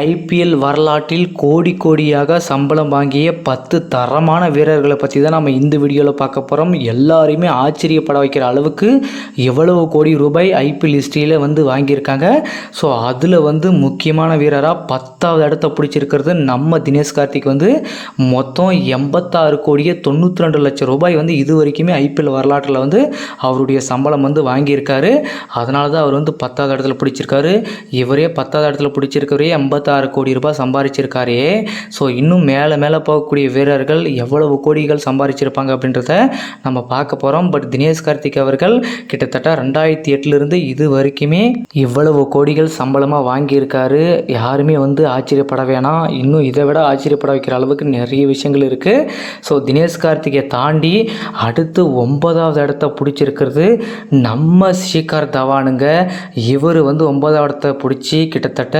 IPL வரலாற்றில் கோடி கோடியாக சம்பளம் வாங்கிய பத்து தரமான வீரர்களை பற்றி தான் நம்ம இந்த வீடியோவில் பார்க்க போகிறோம் எல்லாரையுமே ஆச்சரியப்பட வைக்கிற அளவுக்கு எவ்வளவு கோடி ரூபாய் ஐபிஎல் ஹிஸ்ட்ரியில் வந்து வாங்கியிருக்காங்க. ஸோ அதில் வந்து முக்கியமான வீரராக பத்தாவது இடத்த பிடிச்சிருக்கிறது நம்ம தினேஷ் கார்த்திக் வந்து. மொத்தம் எண்பத்தாறு கோடியே தொண்ணூற்றி ரெண்டு லட்சம் ரூபாய் வந்து இது வரைக்குமே ஐபிஎல் வரலாற்றில் வந்து அவருடைய சம்பளம் வந்து வாங்கியிருக்காரு. அதனால தான் அவர் வந்து பத்தாவது இடத்துல பிடிச்சிருக்காரு. இவரே பத்தாவது இடத்துல பிடிச்சிருக்கவரே எண்பத்தாறு கோடி ரூபாய் சம்பாதிச்சிருக்காரே ஸோ இன்னும் மேலே மேலே போகக்கூடிய வீரர்கள் எவ்வளவு கோடிகள் சம்பாதிச்சிருப்பாங்க அப்படின்றத நம்ம பார்க்க போகிறோம் பட் தினேஷ் கார்த்திக் அவர்கள் கிட்டத்தட்ட ரெண்டாயிரத்தி எட்டுலேருந்து இது வரைக்குமே இவ்வளவு கோடிகள் சம்பளமாக வாங்கியிருக்காரு. யாருமே வந்து ஆச்சரியப்பட வேணாம். இன்னும் இதை விட ஆச்சரியப்பட வைக்கிற அளவுக்கு நிறைய விஷயங்கள் இருக்குது ஸோ தினேஷ் கார்த்திகை தாண்டி அடுத்து ஒன்பதாவது இடத்த பிடிச்சிருக்கிறது நம்ம ஸ்ரீகார் தவானுங்க. இவர் வந்து ஒன்பதாவது இடத்த பிடிச்சி கிட்டத்தட்ட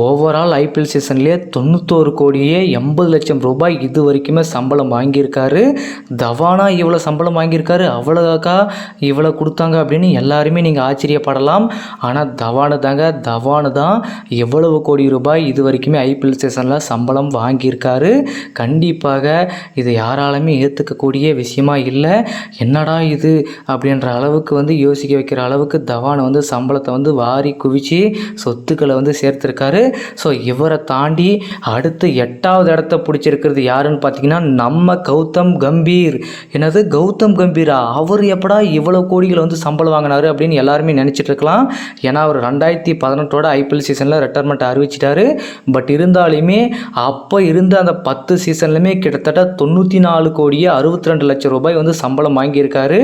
ஓவரால் ஐபிஎல் சீசன்லேயே தொண்ணூத்தோரு கோடியே எண்பது லட்சம் ரூபாய் இது வரைக்குமே சம்பளம் வாங்கியிருக்காரு. தவானா இவ்வளோ சம்பளம் வாங்கியிருக்காரு. அவ்வளோக்கா இவ்வளோ கொடுத்தாங்க அப்படின்னு எல்லாருமே நீங்கள் ஆச்சரியப்படலாம். ஆனால் தவானு தாங்க தவானு தான் எவ்வளவு கோடி ரூபாய் இது வரைக்குமே ஐபிஎல் சீசனில் சம்பளம் வாங்கியிருக்காரு. கண்டிப்பாக இது யாராலுமே ஏற்றுக்கக்கூடிய விஷயமா இல்லை. என்னடா இது? அப்படின்ற அளவுக்கு வந்து யோசிக்க வைக்கிற அளவுக்கு தவான் வந்து சம்பளத்தை வந்து வாரி குவிச்சு சொத்துக்களை வந்து சேர்த்துருக்காரு. ஸோ இவரை தாண்டி அடுத்து எட்டாவது இடத்த பிடிச்சிருக்கிறது யாருன்னு பார்த்தீங்கன்னா நம்ம கௌதம் கம்பீர். என்னது? கௌதம் கம்பீரா? அவர் எப்படா இவ்வளோ கோடிகளை வந்து சம்பளம் வாங்கினாரு அப்படின்னு எல்லாருமே நினச்சிட்டு இருக்கலாம். ஏன்னா அவர் ரெண்டாயிரத்தி பதினெட்டோட ஐபிஎல் சீசனில் ரிட்டைர்மெண்ட் அறிவிச்சிட்டாரு. பட் இருந்தாலுமே அப்போ இருந்த அந்த பத்து சீசன்லையுமே கிட்டத்தட்ட தொண்ணூற்றி நாலு கோடியே அறுபத்தி ரெண்டு லட்சம் ரூபாய் வந்து சம்பளம் வாங்கியிருக்காரு.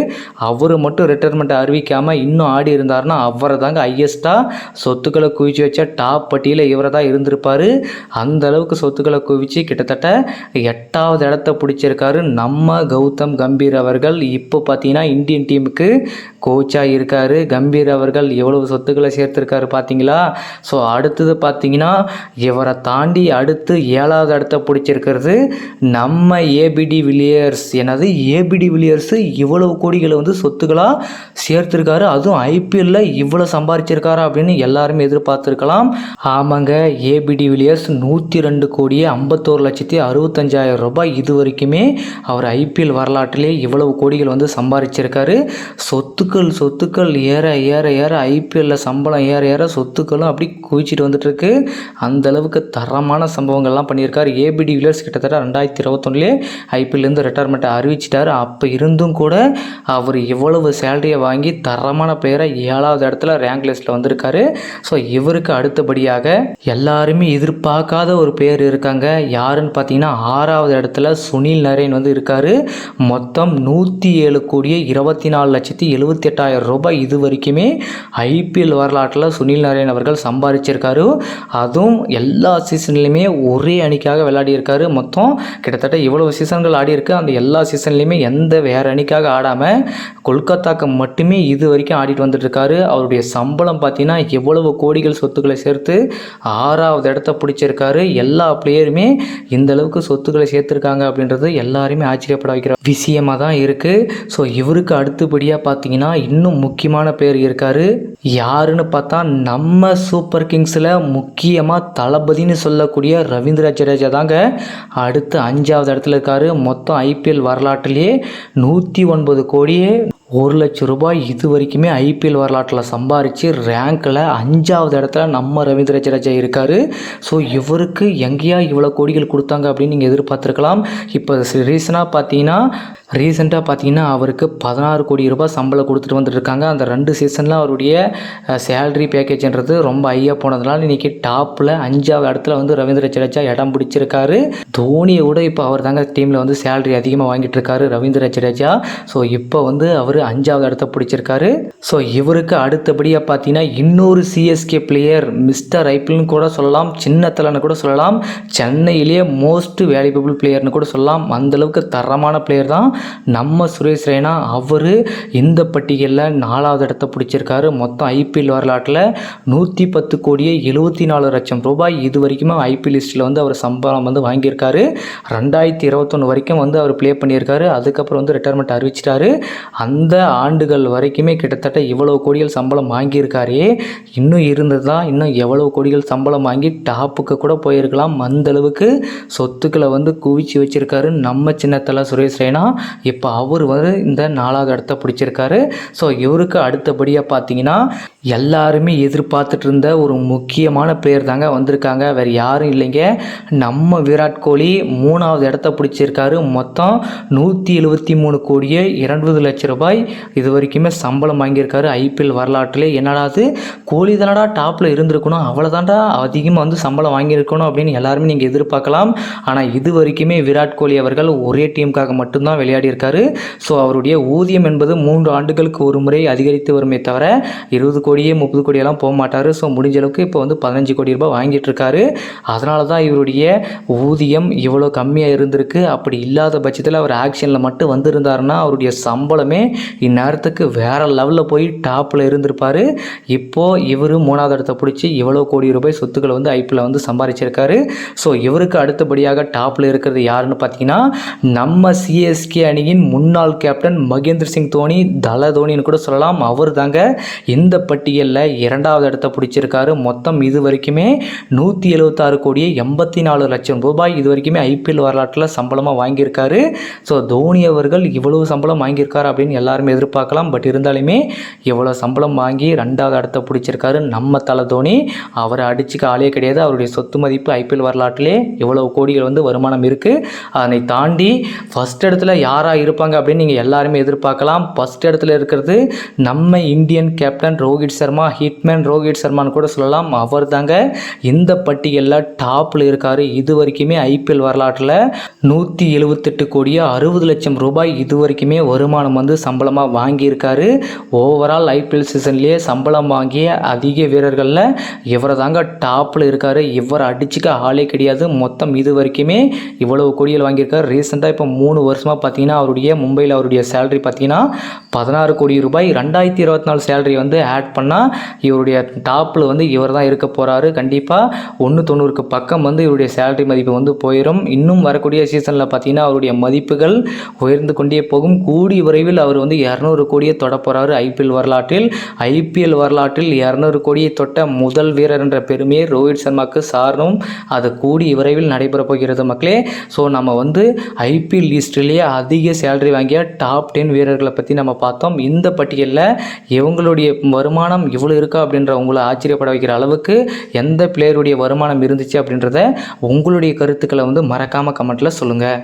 அவர் மட்டும் ரிட்டைர்மெண்ட் அறிவிக்காமல் இன்னும் ஆடி இருந்தாருன்னா அவரை தாங்க ஹையஸ்ட்டாக சொத்துக்களை குவிச்சு வச்ச டாப் பட்டியலில் இவரை தான் இருந்திருப்பார். அந்த அளவுக்கு சொத்துக்களை குவிச்சு கிட்டத்தட்ட எட்டாவது இடத்த பிடிச்சிருக்காரு நம்ம கௌதம் கம்பீர் அவர்கள். இப்போ பார்த்தீங்கன்னா இந்தியன் டீமுக்கு கோச்சாக இருக்கார். கம்பீர் அவர்கள் எவ்வளவு சொத்துக்களை சேர்த்துருக்காரு பார்த்தீங்களா? ஸோ அடுத்தது பார்த்தீங்கன்னா இவரை தாண்டி அடுத்து ஏழாவது இடத்த பிடிச்சிருக்கிறது நம்ம ஏபிடி வில்லியர்ஸ் எனது ஏபிடி வில்லியர்ஸ் இவ்வளவு கோடிகளை வந்து சொத்துக்களாக சேர்த்துருக்காரு. அதுவும் ஐபிஎல்லில் இவ்வளோ சம்பாரிச்சிருக்காரா அப்படின்னு எல்லாருமே எதிர்பார்த்துருக்கலாம். ஆமாங்க ஏபிடி வில்லியர்ஸ் நூற்றி ரெண்டு கோடியே ஐம்பத்தோரு லட்சத்தி அறுபத்தஞ்சாயிரம் ரூபாய் இது வரைக்குமே அவர் ஐபிஎல் வரலாற்றிலே இவ்வளவு கோடிகள் வந்து சம்பாரிச்சிருக்காரு. சொத்துக்கள் சொத்துக்கள் ஏற ஏற ஏற ஐபிஎல்ல சம்பளம் ஏற ஏற சொத்துக்களும் அப்படி குவிச்சிட்டு வந்துட்டுருக்கு. அந்த அளவுக்கு தரமான சம்பவங்கள்லாம் பண்ணியிருக்காரு. ஏபிடி வில்லியர்ஸ் கிட்டத்தட்ட ரெண்டாயிரத்தி இருபத்தொன்னுலே ஐபிஎல்லேருந்து ரிட்டையர்மெண்ட்டை அறிவிச்சிட்டார். அப்போ இருந்தும் கூட அவர் இவ்வளவு சேலரியை வாங்கி தரமான பிளேயரை ஏழாவது இடத்துல ரேங்க் லிஸ்ட்டில் வந்திருக்காரு. ஸோ இவருக்கு அடுத்தபடியாக எல்லா எல்லாருமே எதிர்பார்க்காத ஒரு பேர் இருக்காங்க. யாருன்னு பார்த்தீங்கன்னா ஆறாவது இடத்துல சுனில் நரேன் வந்து இருக்காரு. மொத்தம் நூற்றி ஏழு கோடியே இருபத்தி நாலு லட்சத்தி எழுபத்தி எட்டாயிரம் ரூபாய் இது வரைக்குமே ஐபிஎல் வரலாற்றில் சுனில் நரேன் அவர்கள் சம்பாதிச்சிருக்காரு அதுவும் எல்லா சீசன்லையுமே ஒரே அணிக்காக விளையாடியிருக்காரு. மொத்தம் கிட்டத்தட்ட இவ்வளவு சீசன்கள் ஆடியிருக்கு. அந்த எல்லா சீசன்லையுமே எந்த வேறு அணிக்காக ஆடாமல் கொல்கத்தாக்கு மட்டுமே இது வரைக்கும் ஆடிட்டு வந்துட்டு இருக்காரு. அவருடைய சம்பளம் பார்த்தீங்கன்னா எவ்வளவு கோடிகள் சொத்துக்களை சேர்த்து ஆறாவது இடத்த பிடிச்சிருக்காரு. எல்லா பிளேயருமே இந்த அளவுக்கு சொத்துக்களை சேர்த்துருக்காங்க அப்படின்றது எல்லாருமே ஆச்சரியப்பட வைக்கிற விஷயமா தான் இருக்குது ஸோ இவருக்கு அடுத்தபடியாக பார்த்தீங்கன்னா இன்னும் முக்கியமான பேர் இருக்காரு. யாருன்னு பார்த்தா நம்ம சூப்பர் கிங்ஸில் முக்கியமாக தளபதின்னு சொல்லக்கூடிய ரவீந்திர ஜடேஜா தாங்க. அடுத்து அஞ்சாவது இடத்துல இருக்கார். மொத்தம் ஐபிஎல் வரலாற்றிலேயே நூற்றி ஒன்பது கோடியே ஒரு லட்சம் ரூபாய் இது வரைக்குமே ஐபிஎல் வரலாற்றில் சம்பாரித்து ரேங்க்கில் அஞ்சாவது இடத்துல நம்ம ரவீந்திர ஜடேஜா இருக்கார். ஸோ இவருக்கு எங்கேயா இவ்வளோ கோடிகள் கொடுத்தாங்க அப்படின்னு நீங்கள் எதிர்பார்த்துருக்கலாம். இப்போ ரீசனாக பார்த்தீங்கன்னா ரீசெண்டாக பார்த்தீங்கன்னா அவருக்கு பதினாறு கோடி ரூபாய் சம்பளம் கொடுத்துட்டு வந்துட்டுருக்காங்க. அந்த ரெண்டு சீசனில் அவருடைய சேலரி பேக்கேஜ்ன்றது ரொம்ப ஹையாக போனதுனால இன்றைக்கி டாப்பில் அஞ்சாவது இடத்துல வந்து ரவீந்திர ஜடேஜா இடம் பிடிச்சிருக்காரு. தோனியை விட இப்போ அவர் தாங்க டீமில் வந்து சேலரி அதிகமாக வாங்கிட்டு இருக்காரு ரவீந்திர ஜடேஜா. ஸோ இப்போ வந்து அவர் அஞ்சாவது இடத்த பிடிச்சிருக்காரு. ஸோ இவருக்கு அடுத்தபடியாக பார்த்தீங்கன்னா இன்னொரு சிஎஸ்கே பிளேயர் மிஸ்டர் ஐபிஎல்னு கூட சொல்லலாம் சின்ன தலைன்னு கூட சொல்லலாம் சென்னையிலேயே மோஸ்ட் வேல்யூபிள் பிளேயர்னு கூட சொல்லலாம். அந்தளவுக்கு தரமான பிளேயர் தான். நம்ம சுரேஷ் ரெய்னா அவர் இந்த பட்டியலில் நாலாவது இடத்த பிடிச்சிருக்காரு. மொத்தம் ஐபிஎல் வரலாற்றில் நூற்றி பத்து கோடியே எழுபத்தி நாலு லட்சம் ரூபாய் இது வரைக்குமே ஐபிஎல் லிஸ்ட்டில் வந்து அவர் சம்பளம் வந்து வாங்கியிருக்காரு. ரெண்டாயிரத்தி இருபத்தொன்று வரைக்கும் வந்து அவர் ப்ளே பண்ணியிருக்காரு. அதுக்கப்புறம் வந்து ரிட்டையர்மெண்ட் அறிவிச்சிட்டாரு. அந்த ஆண்டுகள் வரைக்குமே கிட்டத்தட்ட இவ்வளோ கோடிகள் சம்பளம் வாங்கியிருக்காரே. இன்னும் இருந்ததா இன்னும் எவ்வளோ கோடிகள் சம்பளம் வாங்கி டாப்புக்கு கூட போயிருக்கலாம். அந்தளவுக்கு சொத்துக்களை வந்து குவிச்சு வச்சுருக்காரு நம்ம சின்னத்தில் சுரேஷ் ரெய்னா. இப்போ அவர் வந்து இந்த நாலாவது இடத்த பிடிச்சிருக்காரு. ஸோ இவருக்கு அடுத்தபடியாக பார்த்தீங்கன்னா எல்லாருமே எதிர்பார்த்துட்டு இருந்த ஒரு முக்கியமான பிளேயர் தாங்க வந்திருக்காங்க. வேறு யாரும் இல்லைங்க. நம்ம விராட் கோலி மூணாவது இடத்த பிடிச்சிருக்காரு. மொத்தம் நூற்றி எழுபத்தி மூணு கோடியே இரண்டு லட்சம் ரூபாய் இது வரைக்குமே சம்பளம் வாங்கியிருக்காரு ஐபிஎல் வரலாற்றிலே. என்னடாது கோலி தானடா டாப்பில் இருந்திருக்கணும். அவ்வளோதான்டா அதிகமாக வந்து சம்பளம் வாங்கியிருக்கணும் அப்படின்னு எல்லாருமே நீங்கள் எதிர்பார்க்கலாம். ஆனால் இது வரைக்குமே விராட் கோலி அவர்கள் ஒரே டீமுக்காக மட்டும்தான் விளையாடு இருக்காரு. ஸோ அவருடைய ஊதியம் என்பது மூன்று ஆண்டுகளுக்கு ஒரு முறை அதிகரித்து வருமே தவிர இருபது கோடியே முப்பது கோடியெல்லாம் போக மாட்டார். ஸோ முடிஞ்ச அளவுக்கு இப்போ வந்து பதினஞ்சு கோடி ரூபாய் வாங்கிட்டு இருக்காரு. அதனால தான் இவருடைய ஊதியம் இவ்வளோ கம்மியாக இருந்திருக்கு. அப்படி இல்லாத பட்சத்தில் அவர் ஆக்ஷனில் மட்டும் வந்திருந்தாருன்னா அவருடைய சம்பளமே இந்நேரத்துக்கு வேற லெவலில் போய் டாப்பில் இருந்திருப்பார். இப்போது இவர் மூணாவது இடத்த பிடிச்சி இவ்வளோ கோடி ரூபாய் சொத்துக்களை வந்து ஐபிஎல் வந்து சம்பாதிச்சிருக்காரு ஸோ இவருக்கு அடுத்தபடியாக டாப்பில் இருக்கிறது யாருன்னு பார்த்தீங்கன்னா நம்ம சிஎஸ்கே அணியின் முன்னாள் கேப்டன் மகேந்திர சிங் தோனி தல தோனின்னு கூட சொல்லலாம். அவர் தாங்க இந்த பட்டியலில் இரண்டாவது இடத்த பிடிச்சிருக்காரு. மொத்தம் இது வரைக்குமே நூற்றி எழுபத்தாறு கோடியே எண்பத்தி நாலு லட்சம் ரூபாய் இது வரைக்குமே ஐபிஎல் வரலாற்றில் சம்பளமாக வாங்கியிருக்காரு. ஸோ தோனி அவர்கள் இவ்வளவு சம்பளம் வாங்கியிருக்காரு அப்படின்னு எல்லாருமே எதிர்பார்க்கலாம். பட் இருந்தாலுமே இவ்வளோ சம்பளம் வாங்கி ரெண்டாவது இடத்த பிடிச்சிருக்காரு நம்ம தலை தோனி. அவரை அடிச்சுக்க ஆளே கிடையாது. அவருடைய சொத்து மதிப்பு ஐபிஎல் வரலாற்றிலே இவ்வளவு கோடிகள் வந்து வருமானம் இருக்குது அதனை தாண்டி ஃபஸ்ட் இடத்துல யாராக இருப்பாங்க அப்படின்னு நீங்கள் எல்லாருமே எதிர்பார்க்கலாம். ஃபஸ்ட் இடத்துல இருக்கிறது நம்ம Indian captain Rohit Sharma hitman Rohit சர்மான்னு கூட சொல்லலாம். அவர் தாங்க இந்த பட்டியலில் டாப்பில் இருக்கார். இது வரைக்குமே ஐபிஎல் வரலாற்றில் நூற்றி எழுபத்தெட்டு கோடியே அறுபது லட்சம் ரூபாய் இது வரைக்குமே வருமானம் வந்து சம்பளமாக வாங்கியிருக்காரு. ஓவரால் ஐபிஎல் சீசன்லேயே சம்பளம் வாங்கிய அதிக வீரர்களில் இவரை தாங்க டாப்பில் இருக்கார். இவரை அடிச்சுக்க ஆளே கிடையாது. மொத்தம் இது வரைக்குமே இவ்வளவு கோடிகள் வாங்கியிருக்காரு. ரீசெண்டாக இப்போ மூணு வருஷமாக பார்த்தீங்கன்னா அவருடைய மும்பையில் அவருடைய சேலரி பார்த்தீங்கன்னா பதினாறு கோடி ரூபாய் ரெண்டாயிரத்தி இருபத்தி நாலு சேலரி வந்து ஆட் பண்ணால் இவருடைய டாப்பில் வந்து இவர் தான் இருக்க போகிறாரு கண்டிப்பாக ஒன்று தொண்ணூறுக்கு பக்கம் வந்து இவருடைய சேலரி மதிப்பு வந்து போயிடும் இன்னும் வரக்கூடிய சீசனில் பார்த்தீங்கன்னா அவருடைய மதிப்புகள் உயர்ந்து கொண்டே போகும். கூடி விரைவில் அவர் வந்து இரநூறு கோடியை தொட போகிறாரு ஐபிஎல் வரலாற்றில் ஐபிஎல் வரலாற்றில் இரநூறு கோடியை தொட்ட முதல் வீரர் என்ற பெருமையை ரோஹித் சர்மாவுக்கு சாரணும். அது கூடி விரைவில் நடைபெற போகிறது மக்களே. ஸோ நம்ம வந்து ஐபிஎல் லிஸ்ட்லேயே அதிக சேலரி வாங்கிய டாப் டென் வீரர்களை பற்றி நம்ம பார்த்தோம். இந்த பட்டியலில் இவங்களுடைய வருமானம் இவ்வளோ இருக்கா அப்படின்ற உங்களை ஆச்சரியப்பட வைக்கிற அளவுக்கு எந்த பிளேயருடைய வருமானம் இருந்துச்சு அப்படின்றத உங்களுடைய கருத்துக்களை வந்து மறக்காமல் கமெண்ட்டில் சொல்லுங்கள்